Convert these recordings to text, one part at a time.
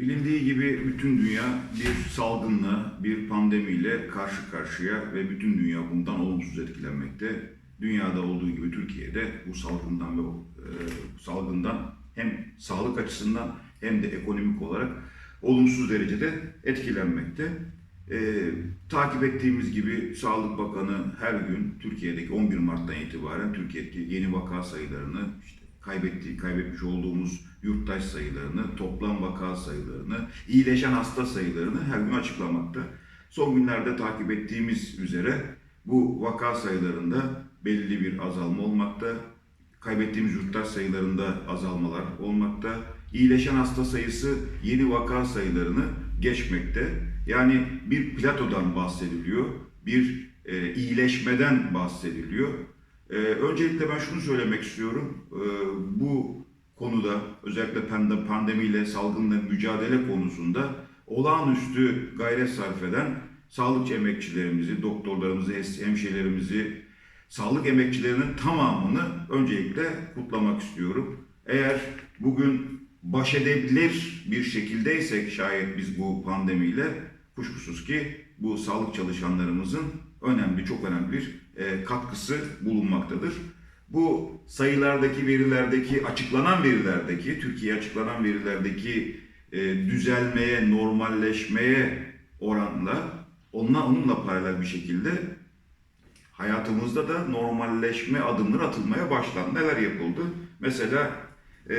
Bilindiği gibi bütün dünya bir salgınla, bir pandemiyle karşı karşıya ve bütün dünya bundan olumsuz etkilenmekte. Dünyada olduğu gibi Türkiye'de bu salgından ve e, salgından hem sağlık açısından hem de ekonomik olarak olumsuz derecede etkilenmekte. E, takip ettiğimiz gibi Sağlık Bakanı her gün Türkiye'deki 11 Mart'tan itibaren Türkiye'deki yeni vaka sayılarını, işte kaybettiği, kaybetmiş olduğumuz yurttaş sayılarını, toplam vaka sayılarını, iyileşen hasta sayılarını her gün açıklamakta. Son günlerde takip ettiğimiz üzere bu vaka sayılarında belli bir azalma olmakta. Kaybettiğimiz yurttaş sayılarında azalmalar olmakta. İyileşen hasta sayısı yeni vaka sayılarını geçmekte. Yani bir platodan bahsediliyor, bir e, iyileşmeden bahsediliyor. E, öncelikle ben şunu söylemek istiyorum. E, bu konuda özellikle pande- pandemiyle, salgınla mücadele konusunda olağanüstü gayret sarf eden sağlık emekçilerimizi, doktorlarımızı, hemşehrilerimizi, sağlık emekçilerinin tamamını öncelikle kutlamak istiyorum. Eğer bugün baş edebilir bir şekildeysek şayet biz bu pandemiyle kuşkusuz ki bu sağlık çalışanlarımızın önemli, çok önemli bir e, katkısı bulunmaktadır. Bu sayılardaki verilerdeki, açıklanan verilerdeki, Türkiye açıklanan verilerdeki e, düzelmeye, normalleşmeye oranla, onunla, onunla paralel bir şekilde hayatımızda da normalleşme adımları atılmaya başlandı. Neler yapıldı? Mesela e,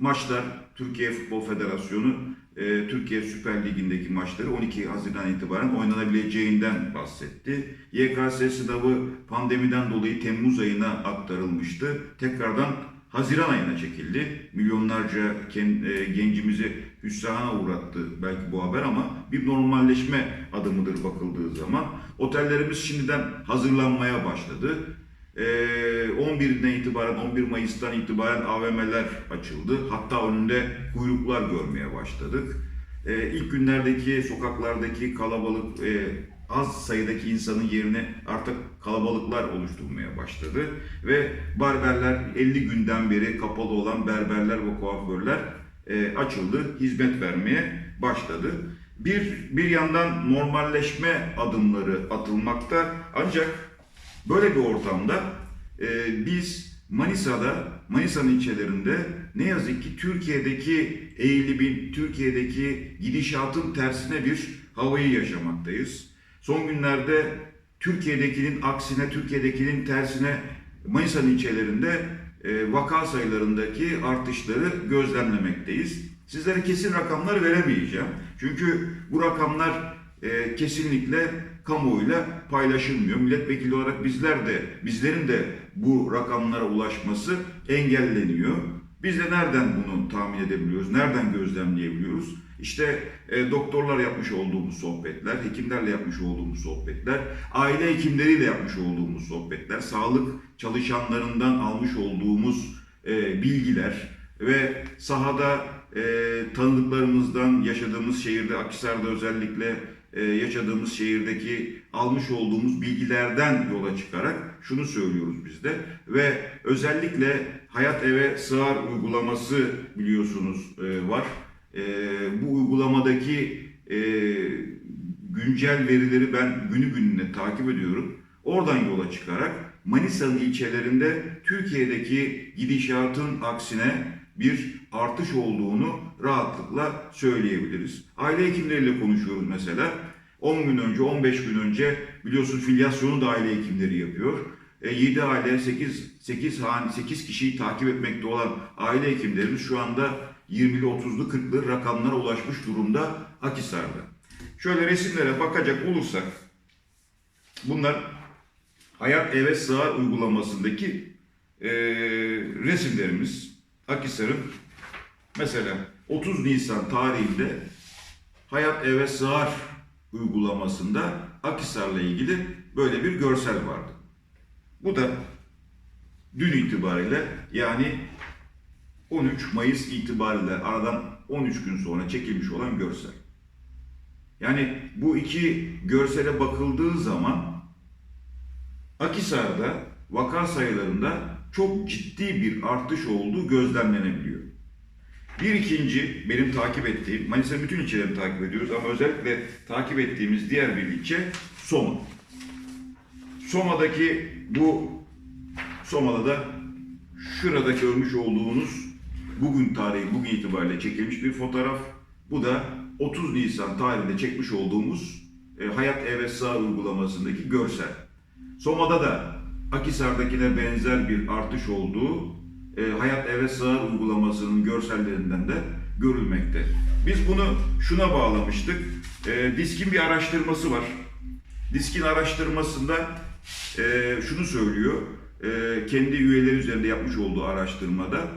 maçlar, Türkiye Futbol Federasyonu, e, Türkiye Süper Ligi'ndeki maçları 12 Haziran itibaren oynanabileceğinden bahsetti. YKS sınavı pandemiden dolayı Temmuz ayına aktarılmıştı. Tekrardan Haziran ayına çekildi. Milyonlarca e, gencimizi hüsrana uğrattı belki bu haber ama bir normalleşme adımıdır bakıldığı zaman. Otellerimiz şimdiden hazırlanmaya başladı. Ee, 11'inden itibaren, 11 Mayıs'tan itibaren AVM'ler açıldı. Hatta önünde kuyruklar görmeye başladık. Ee, ilk günlerdeki sokaklardaki kalabalık, e, az sayıdaki insanın yerine artık kalabalıklar oluşturmaya başladı. Ve berberler 50 günden beri kapalı olan berberler ve kuaförler e, açıldı, hizmet vermeye başladı. Bir, bir yandan normalleşme adımları atılmakta ancak Böyle bir ortamda e, biz Manisa'da, Manisa'nın ilçelerinde ne yazık ki Türkiye'deki eğilimin, Türkiye'deki gidişatın tersine bir havayı yaşamaktayız. Son günlerde Türkiye'dekinin aksine, Türkiye'dekinin tersine Manisa'nın ilçelerinde e, vaka sayılarındaki artışları gözlemlemekteyiz. Sizlere kesin rakamlar veremeyeceğim. Çünkü bu rakamlar e, kesinlikle kamuoyuyla paylaşılmıyor. Milletvekili olarak bizler de, bizlerin de bu rakamlara ulaşması engelleniyor. Biz de nereden bunu tahmin edebiliyoruz, nereden gözlemleyebiliyoruz? İşte e, doktorlar yapmış olduğumuz sohbetler, hekimlerle yapmış olduğumuz sohbetler, aile hekimleriyle yapmış olduğumuz sohbetler, sağlık çalışanlarından almış olduğumuz e, bilgiler ve sahada e, tanıdıklarımızdan yaşadığımız şehirde, Akhisar'da özellikle yaşadığımız şehirdeki almış olduğumuz bilgilerden yola çıkarak şunu söylüyoruz biz de ve özellikle Hayat Eve Sığar uygulaması biliyorsunuz e, var. E, bu uygulamadaki e, güncel verileri ben günü gününe takip ediyorum. Oradan yola çıkarak Manisa'nın ilçelerinde Türkiye'deki gidişatın aksine bir artış olduğunu rahatlıkla söyleyebiliriz. Aile hekimleriyle konuşuyoruz mesela. 10 gün önce, 15 gün önce biliyorsun filyasyonu da aile hekimleri yapıyor. E, 7 aile, 8, 8 hane, 8 kişiyi takip etmekte olan aile hekimlerimiz şu anda 20'li, 30'lu, 40'lı rakamlara ulaşmış durumda Akhisar'da. Şöyle resimlere bakacak olursak bunlar Hayat Eve Sığar uygulamasındaki e, resimlerimiz. Akhisar'ın mesela 30 Nisan tarihinde Hayat Eve Sığar uygulamasında Akhisar'la ilgili böyle bir görsel vardı. Bu da dün itibariyle yani 13 Mayıs itibariyle aradan 13 gün sonra çekilmiş olan görsel. Yani bu iki görsele bakıldığı zaman Akhisar'da vaka sayılarında çok ciddi bir artış olduğu gözlemlenebiliyor. Bir ikinci benim takip ettiğim, Manisa'nın bütün ilçelerini takip ediyoruz ama özellikle takip ettiğimiz diğer bir ilçe Soma. Soma'daki bu Soma'da da şurada görmüş olduğunuz bugün tarihi, bugün itibariyle çekilmiş bir fotoğraf. Bu da 30 Nisan tarihinde çekmiş olduğumuz e, Hayat Evet Sağ uygulamasındaki görsel. Soma'da da Akisar'dakine benzer bir artış olduğu e, Hayat Evet Sağ uygulamasının görsellerinden de görülmekte. Biz bunu şuna bağlamıştık. E, Disk'in bir araştırması var. Disk'in araştırmasında e, şunu söylüyor. E, kendi üyeleri üzerinde yapmış olduğu araştırmada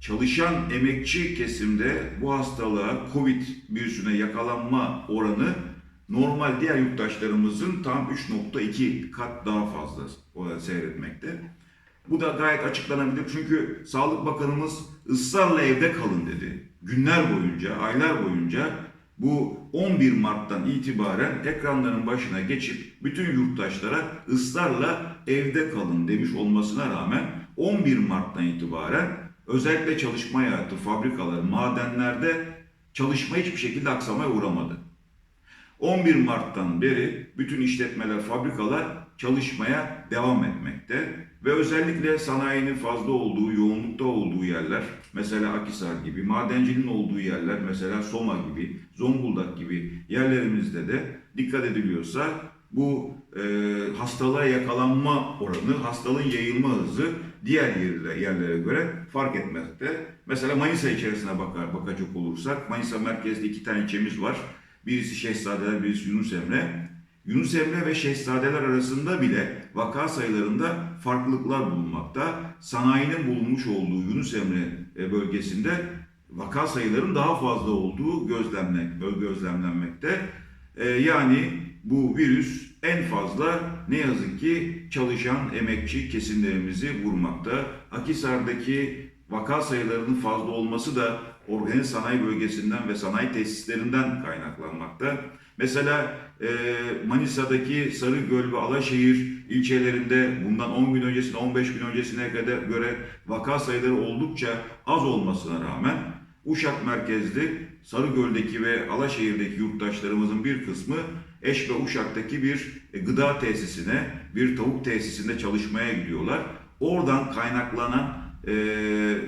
çalışan emekçi kesimde bu hastalığa Covid virüsüne yakalanma oranı normal diğer yurttaşlarımızın tam 3.2 kat daha fazla seyretmekte. Bu da gayet açıklanabilir çünkü Sağlık Bakanımız ısrarla evde kalın dedi. Günler boyunca, aylar boyunca bu 11 Mart'tan itibaren ekranların başına geçip bütün yurttaşlara ısrarla evde kalın demiş olmasına rağmen 11 Mart'tan itibaren özellikle çalışma hayatı, fabrikalar, madenlerde çalışma hiçbir şekilde aksamaya uğramadı. 11 Mart'tan beri bütün işletmeler, fabrikalar çalışmaya devam etmekte ve özellikle sanayinin fazla olduğu, yoğunlukta olduğu yerler, mesela Akisar gibi, madenciliğin olduğu yerler, mesela Soma gibi, Zonguldak gibi yerlerimizde de dikkat ediliyorsa bu e, hastalığa yakalanma oranı, hastalığın yayılma hızı diğer yerlere, yerlere göre fark etmekte. Mesela Manisa içerisine bakar, bakacak olursak, Manisa merkezde iki tane ilçemiz var. Birisi Şehzadeler, birisi Yunus Emre. Yunus Emre ve Şehzadeler arasında bile vaka sayılarında farklılıklar bulunmakta. Sanayinin bulunmuş olduğu Yunus Emre e, bölgesinde vaka sayılarının daha fazla olduğu gözlemle, gözlemlenmekte. E, yani bu virüs en fazla ne yazık ki çalışan emekçi kesimlerimizi vurmakta. Akisar'daki vaka sayılarının fazla olması da organize sanayi bölgesinden ve sanayi tesislerinden kaynaklanmakta. Mesela e, Manisa'daki Sarıgöl ve Alaşehir ilçelerinde bundan 10 gün öncesine 15 gün öncesine kadar göre vaka sayıları oldukça az olmasına rağmen Uşak merkezli Sarıgöl'deki ve Alaşehir'deki yurttaşlarımızın bir kısmı Eş ve Uşak'taki bir e, gıda tesisine, bir tavuk tesisinde çalışmaya gidiyorlar. Oradan kaynaklanan e,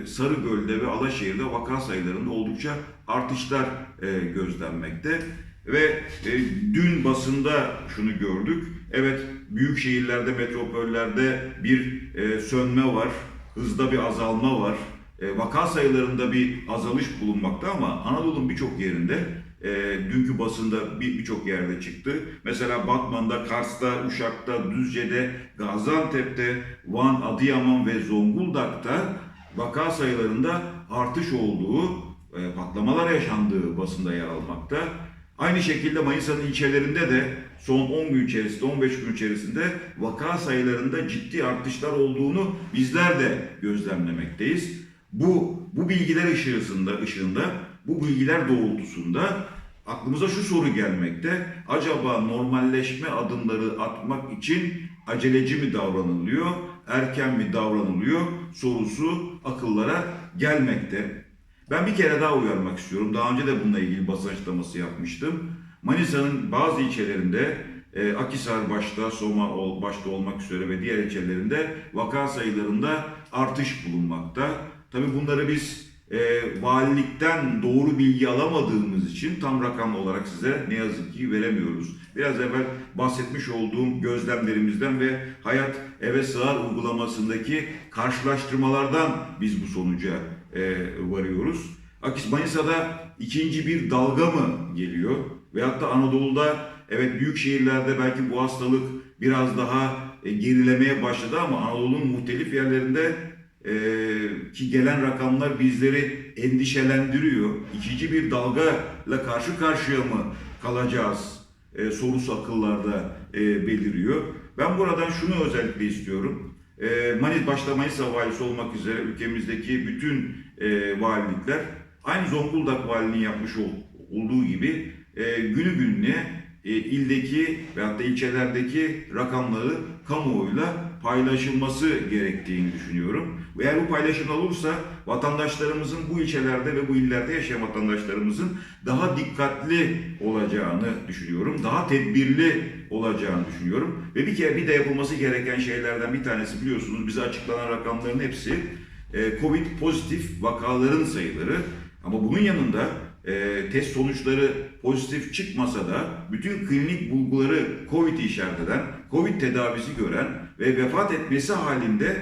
Sarıgöl'de ve Alaşehir'de vaka sayılarında oldukça artışlar e, gözlenmekte. Ve e, dün basında şunu gördük. Evet büyük şehirlerde, metropollerde bir e, sönme var, hızda bir azalma var. E, vaka sayılarında bir azalış bulunmakta ama Anadolu'nun birçok yerinde e, dünkü basında bir- birçok yerde çıktı. Mesela Batman'da, Kars'ta, Uşak'ta, Düzce'de, Gaziantep'te, Van, Adıyaman ve Zonguldak'ta vaka sayılarında artış olduğu, e, patlamalar yaşandığı basında yer almakta. Aynı şekilde Manisa'nın ilçelerinde de son 10 gün içerisinde, 15 gün içerisinde vaka sayılarında ciddi artışlar olduğunu bizler de gözlemlemekteyiz. Bu bu bilgiler ışığında, ışığında, bu bilgiler doğrultusunda aklımıza şu soru gelmekte. Acaba normalleşme adımları atmak için aceleci mi davranılıyor, erken mi davranılıyor sorusu akıllara gelmekte. Ben bir kere daha uyarmak istiyorum. Daha önce de bununla ilgili basın açıklaması yapmıştım. Manisa'nın bazı ilçelerinde e, Akisar başta, Soma ol, başta olmak üzere ve diğer ilçelerinde vaka sayılarında artış bulunmakta. Tabii bunları biz e, valilikten doğru bilgi alamadığımız için tam rakam olarak size ne yazık ki veremiyoruz. Biraz evvel bahsetmiş olduğum gözlemlerimizden ve Hayat Eve Sığar uygulamasındaki karşılaştırmalardan biz bu sonuca e, varıyoruz. Akis Manisa'da ikinci bir dalga mı geliyor? Veyahut da Anadolu'da evet büyük şehirlerde belki bu hastalık biraz daha e, gerilemeye başladı ama Anadolu'nun muhtelif yerlerinde e, ki gelen rakamlar bizleri endişelendiriyor. İkinci bir dalgayla karşı karşıya mı kalacağız e, sorusu akıllarda e, beliriyor. Ben buradan şunu özellikle istiyorum. E, Manis başta Manisa valisi olmak üzere ülkemizdeki bütün e, valilikler aynı Zonguldak valiliğinin yapmış ol- olduğu gibi e, günü gününe e, ildeki veyahut da ilçelerdeki rakamları kamuoyuyla paylaşılması gerektiğini düşünüyorum. Eğer bu paylaşımlar olursa vatandaşlarımızın bu ilçelerde ve bu illerde yaşayan vatandaşlarımızın daha dikkatli olacağını düşünüyorum. Daha tedbirli olacağını düşünüyorum. Ve bir kere bir de yapılması gereken şeylerden bir tanesi biliyorsunuz bize açıklanan rakamların hepsi e, Covid pozitif vakaların sayıları. Ama bunun yanında e, test sonuçları pozitif çıkmasa da bütün klinik bulguları Covid işaret eden, Covid tedavisi gören ve vefat etmesi halinde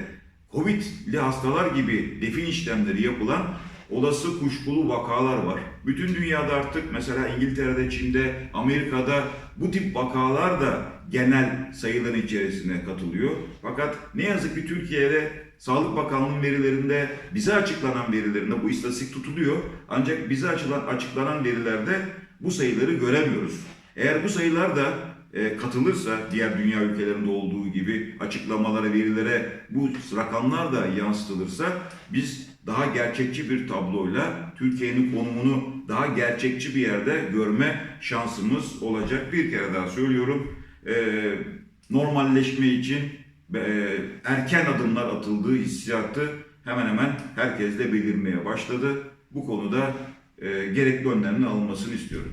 Covid'li hastalar gibi defin işlemleri yapılan olası kuşkulu vakalar var. Bütün dünyada artık mesela İngiltere'de, Çin'de, Amerika'da bu tip vakalar da genel sayıların içerisine katılıyor. Fakat ne yazık ki Türkiye'de Sağlık Bakanlığı'nın verilerinde, bize açıklanan verilerinde bu istatistik tutuluyor. Ancak bize açılan, açıklanan verilerde bu sayıları göremiyoruz. Eğer bu sayılar da e, katılırsa diğer dünya ülkelerinde olduğu gibi açıklamalara, verilere bu rakamlar da yansıtılırsa biz daha gerçekçi bir tabloyla Türkiye'nin konumunu daha gerçekçi bir yerde görme şansımız olacak. Bir kere daha söylüyorum. E, normalleşme için e, erken adımlar atıldığı hissiyatı hemen hemen herkeste belirmeye başladı. Bu konuda e, gerekli önlemlerin alınmasını istiyorum.